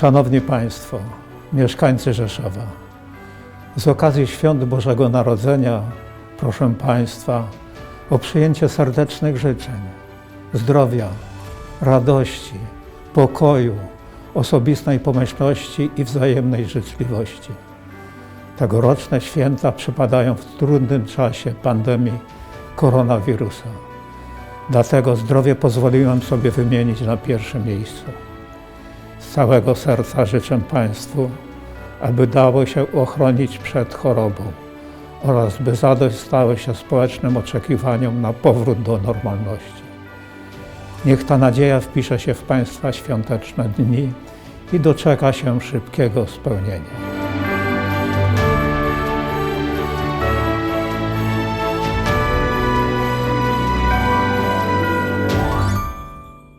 Szanowni Państwo, mieszkańcy Rzeszowa, z okazji Świąt Bożego Narodzenia proszę Państwa o przyjęcie serdecznych życzeń, zdrowia, radości, pokoju, osobistej pomyślności i wzajemnej życzliwości. Tegoroczne święta przypadają w trudnym czasie pandemii koronawirusa. Dlatego zdrowie pozwoliłem sobie wymienić na pierwszym miejscu. Całego serca życzę Państwu, aby dało się ochronić przed chorobą oraz by zadość stały się społecznym oczekiwaniom na powrót do normalności. Niech ta nadzieja wpisze się w Państwa świąteczne dni i doczeka się szybkiego spełnienia.